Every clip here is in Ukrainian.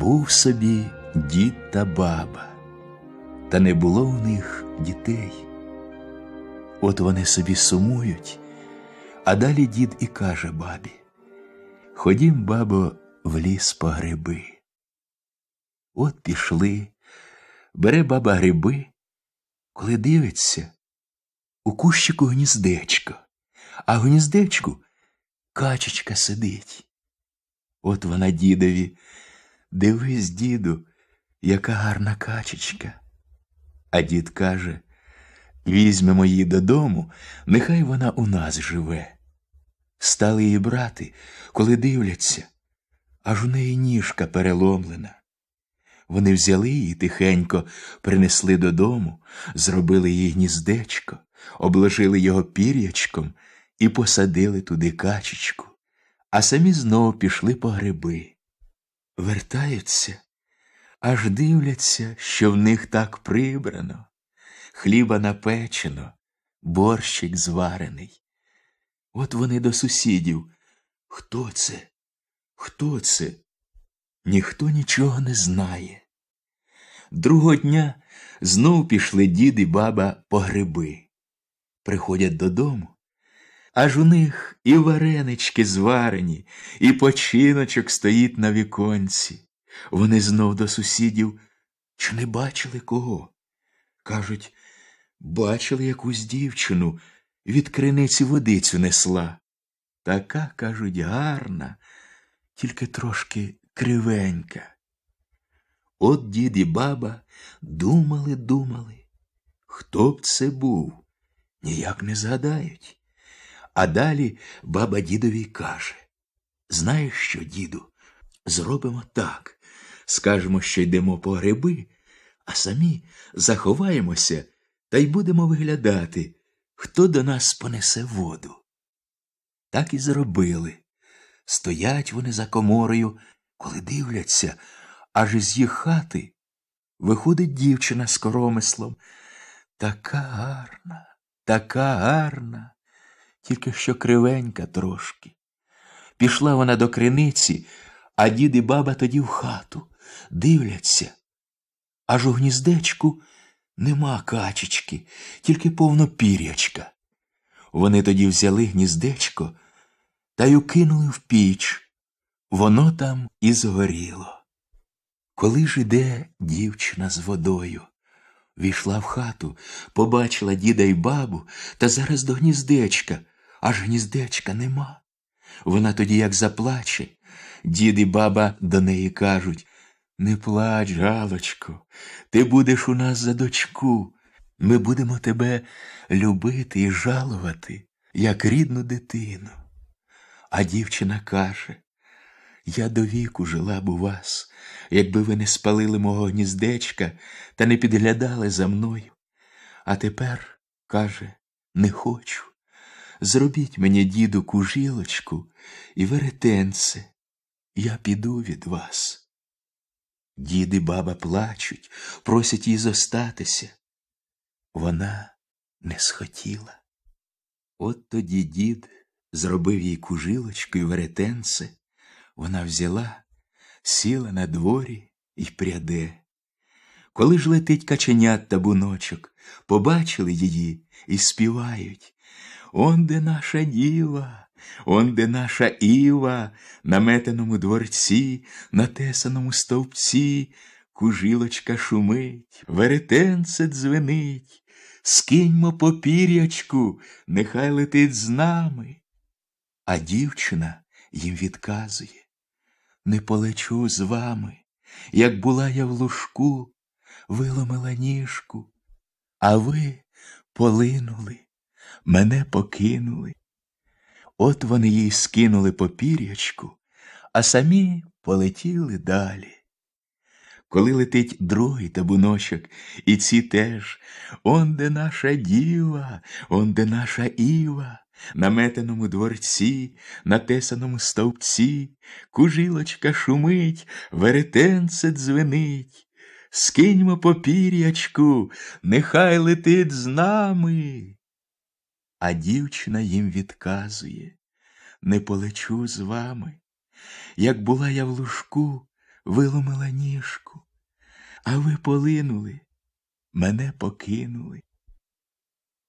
Був собі дід та баба, та не було у них дітей. От вони собі сумують, а далі дід і каже бабі: Ходім, бабо, в ліс по гриби. От пішли, бере баба гриби, коли дивиться, у кущику гніздечко, а в гніздечку качечка сидить. От вона дідові. Дивись, діду, яка гарна качечка. А дід каже візьмемо її додому, нехай вона у нас живе. Стали її брати, коли дивляться, аж у неї ніжка переломлена. Вони взяли її тихенько, принесли додому, зробили їй гніздечко, обложили його пір'ячком і посадили туди качечку, а самі знову пішли по гриби. Вертаються, аж дивляться, що в них так прибрано, хліба напечено, борщик зварений. От вони до сусідів. Хто це? Хто це? Ніхто нічого не знає. Другого дня знов пішли дід і баба по гриби. Приходять додому, аж у них і варенички зварені, і починочок стоїть на віконці. Вони знов до сусідів чи не бачили кого? Кажуть, бачили якусь дівчину, від криниці водицю несла. Така, кажуть, гарна, тільки трошки кривенька. От дід і баба думали, думали, хто б це був, ніяк не згадають. А далі баба дідові каже Знаєш що, діду, зробимо так. Скажемо, що йдемо по гриби, а самі заховаємося та й будемо виглядати, хто до нас понесе воду. Так і зробили. Стоять вони за коморою, коли дивляться, аж із їх хати виходить дівчина з коромислом. Така гарна, така гарна тільки що кривенька трошки. Пішла вона до криниці, а дід і баба тоді в хату дивляться. Аж у гніздечку нема качечки, тільки повно пірячка. Вони тоді взяли гніздечко та й укинули в піч. Воно там і згоріло. Коли ж іде дівчина з водою, війшла в хату, побачила діда й бабу та зараз до гніздечка аж гніздечка нема. Вона тоді як заплаче, дід і баба до неї кажуть Не плач, Галочко, ти будеш у нас за дочку. Ми будемо тебе любити і жалувати, як рідну дитину. А дівчина каже Я до віку жила б у вас, якби ви не спалили мого гніздечка та не підглядали за мною. А тепер, каже, не хочу. Зробіть мені, діду, кужілочку і веретенце, я піду від вас. Дід і баба плачуть, просять їй зостатися. Вона не схотіла. От тоді дід зробив їй кужилочку і веретенце, вона взяла, сіла на дворі і пряде. Коли ж летить каченят та буночок, побачили її і співають. Он де наша діва, он де наша Іва, на метеному дворці, на тесаному стовпці, кужилочка шумить, веретенце дзвенить, скиньмо попір'ячку, нехай летить з нами. А дівчина їм відказує. Не полечу з вами, як була я в лужку, виломила ніжку, а ви полинули мене покинули. От вони їй скинули попір'ячку, а самі полетіли далі. Коли летить другий табуночок, і ці теж, он де наша діва, он де наша Іва, на метеному дворці, на тесаному стовпці, кужилочка шумить, веретенце дзвенить. Скиньмо попір'ячку, нехай летить з нами. А дівчина їм відказує не полечу з вами. Як була я в лужку, виломила ніжку, а ви полинули, мене покинули.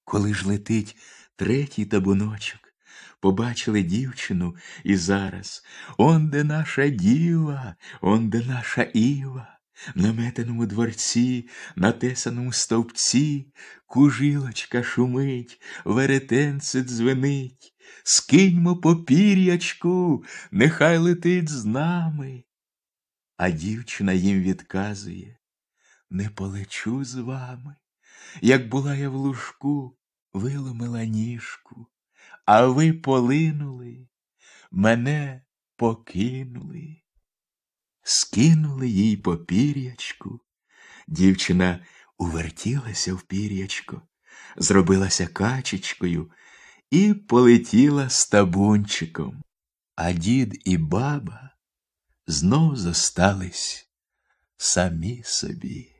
Коли ж летить третій табуночок, побачили дівчину і зараз он де наша діва, он де наша Іва. В наметеному дворці, на тесаному стовпці, кужилочка шумить, веретенце дзвенить, скиньмо попір'ячку, нехай летить з нами. А дівчина їм відказує не полечу з вами. Як була я в лужку, виломила ніжку, а ви полинули, мене покинули. Скинули їй по пір'ячку. Дівчина увертілася в пір'ячко, зробилася качечкою і полетіла з табунчиком, а дід і баба знов зостались самі собі.